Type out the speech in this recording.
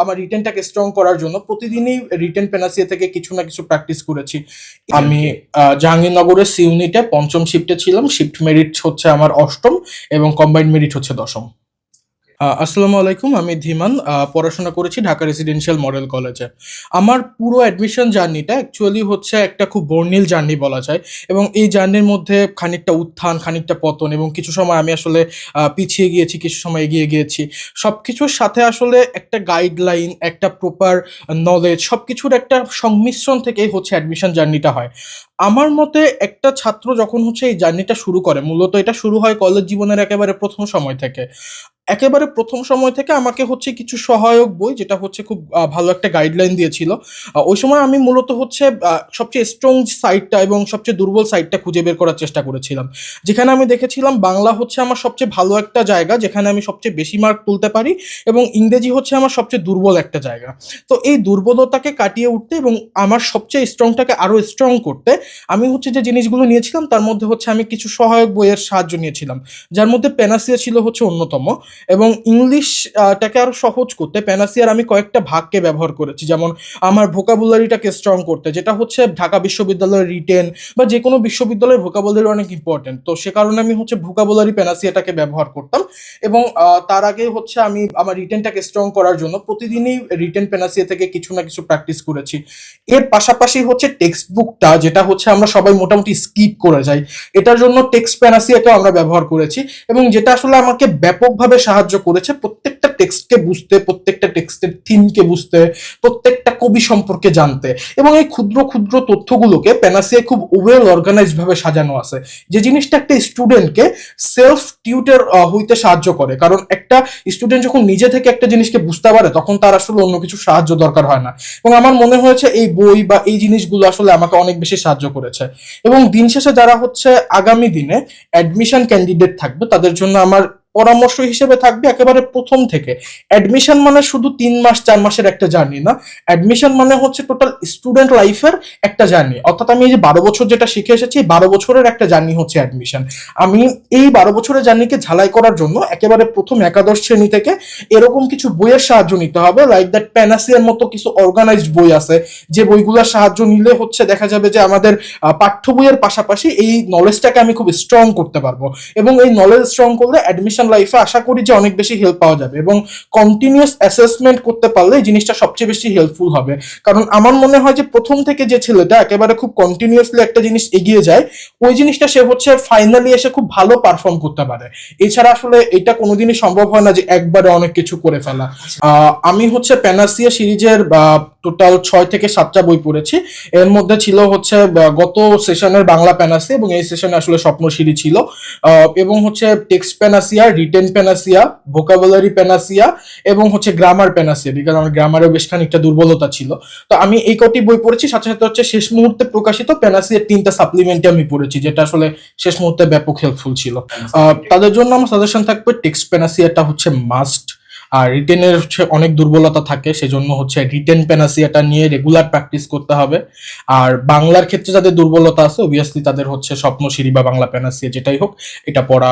আমার রিটেনটাকে স্ট্রং করার জন্য প্রতিদিনই রিটেন পেনাসিয়া থেকে কিছু না কিছু প্র্যাকটিস করেছি। আমি আহ, জাহাঙ্গীরনগরের সি ইউনিটে পঞ্চম শিফটে ছিলাম। শিফট মেরিট হচ্ছে আমার অষ্টম এবং কম্বাইন্ড মেরিট হচ্ছে দশম। আসসালামু আলাইকুম, আমি ধীমান পড়াশোনা করেছি ঢাকা রেসিডেন্সিয়াল মডেল কলেজে। আমার পুরো অ্যাডমিশন জার্নিটা অ্যাকচুয়ালি হচ্ছে একটা খুব বর্ণিল জার্নি বলা যায় এবং এই জার্নির মধ্যে খানিকটা উত্থান, খানিকটা পতন এবং কিছু সময় আমি আসলে পিছিয়ে গিয়েছি, কিছু সময় এগিয়ে গিয়েছি। সব কিছুর সাথে আসলে একটা গাইডলাইন একটা প্রপার নলেজ সব কিছুর একটা সংমিশ্রণ থেকেই হচ্ছে অ্যাডমিশন জার্নিটা হয়। আমার মতে একটা ছাত্র যখন হচ্ছে এই জার্নিটা শুরু করে, মূলত এটা শুরু হয় কলেজ জীবনের একেবারে প্রথম সময় থেকে। একেবারে প্রথম সময় থেকে আমাকে হচ্ছে কিছু সহায়ক বই, যেটা হচ্ছে খুব ভালো একটা গাইডলাইন দিয়েছিল। ওই সময় আমি মূলত হচ্ছে সবচেয়ে স্ট্রং সাইডটা এবং সবচেয়ে দুর্বল সাইডটা খুঁজে বের করার চেষ্টা করেছিলাম। যেখানে আমি দেখেছিলাম বাংলা হচ্ছে আমার সবচেয়ে ভালো একটা জায়গা, যেখানে আমি সবচেয়ে বেশি মার্ক তুলতে পারি এবং ইংরেজি হচ্ছে আমার সবচেয়ে দুর্বল একটা জায়গা। তো এই দুর্বলতাকে কাটিয়ে উঠতে এবং আমার সবচেয়ে স্ট্রংটাকে আরও স্ট্রং করতে, আমি হচ্ছে যে জিনিসগুলো নিয়েছিলাম, তার মধ্যে হচ্ছে আমি কিছু সহায়ক বইয়ের সাহায্য নিয়েছিলাম। যার মধ্যে পেনাসিয়া ছিল হচ্ছে অন্যতম। এবং ইংলিশটাকে আরও সহজ করতে প্যানাসিয়ার আমি কয়েকটা ভাগকে ব্যবহার করেছি। যেমন আমার ভোকাবুলারিটাকে স্ট্রং করতে, যেটা হচ্ছে ঢাকা বিশ্ববিদ্যালয়ের রিটেন বা যে কোনো বিশ্ববিদ্যালয়ের ভোকাবুলারি অনেক ইম্পর্টেন্ট তো সে কারণে আমি হচ্ছে ভোকাবুলারি প্যানাসিয়াটাকে ব্যবহার করতাম এবং তার আগে হচ্ছে আমি আমার রিটেনটাকে স্ট্রং করার জন্য প্রতিদিনই রিটেন প্যানাসিয়া থেকে কিছু না কিছু প্র্যাকটিস করেছি। এর পাশাপাশি হচ্ছে টেক্সট বুকটা যেটা হচ্ছে আমরা সবাই মোটামুটি স্কিপ করে যাই। এটার জন্য টেক্সট প্যানাসিয়াকেও আমরা ব্যবহার করেছি এবং যেটা আসলে আমাকে ব্যাপকভাবে সাহায্য করেছে, প্রত্যেকটা টেক্সটকে বুঝতে, প্রত্যেকটা টেক্সটের থিমকে বুঝতে, প্রত্যেকটা কবি সম্পর্কে জানতে এবং এই ক্ষুদ্র ক্ষুদ্র তথ্যগুলোকে প্যানাসিয়া খুব ওয়েল অর্গানাইজড ভাবে সাজানো আছে। যে জিনিসটা একটা স্টুডেন্টকে সেলফ টিউটার হইতে সাহায্য করে। কারণ একটা স্টুডেন্ট যখন নিজে থেকে একটা জিনিসকে বুঝতে পারে, তখন তার আসলে অন্য কিছু সাহায্য দরকার হয় না। এবং আমার মনে হয়েছে এই বই বা এই জিনিসগুলো আসলে আমাকে অনেক বেশি সাহায্য করেছে। এবং দিন শেষে যারা হচ্ছে আগামী দিনে অ্যাডমিশন ক্যান্ডিডেট থাকবে, তাদের জন্য আমার পরামর্শ হিসেবে থাকবে একেবারে প্রথম থেকে। অ্যাডমিশন মানে শুধু তিন মাস, চার মাসের একটা জার্নি না। অ্যাডমিশন মানে হচ্ছে টোটাল স্টুডেন্ট লাইফের একটা জার্নি অর্থাৎ আমি এই যে বারো বছর যেটা শিখে এসেছি বারো বছরের একটা জার্নি হচ্ছে অ্যাডমিশন আমি এই বারো বছরের জার্নিকে ঝালাই করার জন্য একেবারে প্রথম একাদশ শ্রেণি থেকে এরকম কিছু বইয়ের সাহায্য নিতে হবে লাইক দ্যাট প্যানাসিয়ার মতো কিছু অর্গানাইজড বই আছে। যে বইগুলোর সাহায্য নিলে হচ্ছে দেখা যাবে যে আমাদের পাঠ্য বইয়ের পাশাপাশি এই নলেজটাকে আমি খুব স্ট্রং করতে পারব। এবং এই নলেজ স্ট্রং করলে অ্যাডমিশন লাইফে আশা করি যে অনেক বেশি হেল্প পাওয়া যাবে। এবং কন্টিনিউয়াস অ্যাসেসমেন্ট করতে পারলে জিনিসটা সবচেয়ে বেশি হেল্পফুল হবে। কারণ আমার মনে হয় যে প্রথম থেকে যে ছেলেটা একেবারে খুব কন্টিনিউয়াসলি একটা জিনিস এগিয়ে যায়। ওই জিনিসটা সে হচ্ছে ফাইনালি এসে খুব ভালো পারফর্ম করতে পারে। এছাড়া আসলে এটা কোনোদিনই সম্ভব হয় না যে একবারে অনেক কিছু করে ফেলা। আহ, আমি হচ্ছে প্যানাসিয়া সিরিজের টোটাল ছয় থেকে সাতটা বই পড়েছি। এর মধ্যে ছিল হচ্ছে গত সেশনের বাংলা প্যানাসিয়া এবং এই সেশনে আসলে স্বপ্নশিরি ছিল। এবং হচ্ছে text panacea written panacea vocabulary panacea এবং হচ্ছে গ্রামার প্যানাসিয়া বিকজ আমার গ্রামারে বেশ খানিকটা দুর্বলতা ছিল। তো আমি এই কটি বই পড়েছি সাথে সাথে হচ্ছে শেষ মুহূর্তে প্রকাশিত প্যানাসিয়ার তিনটা সাপ্লিমেন্টে আমি পড়েছি যেটা আসলে শেষ মুহূর্তে ব্যাপক হেল্পফুল ছিল। তাদের জন্য আমার সাজেশন থাকবে টেক্সট প্যানাসিয়াটা হচ্ছে মাস্ট আর রিটেনের হচ্ছে অনেক দুর্বলতা থাকে, সেজন্য হচ্ছে রিটেন প্যানাসিয়াটা নিয়ে রেগুলার প্র্যাকটিস করতে হবে। আর বাংলার ক্ষেত্রে যাদের দুর্বলতা আছে অবভিয়াসলি তাদের হচ্ছে স্বপ্নশিরি বা বাংলা প্যানাসিয়া যেটাই হোক, এটা পড়া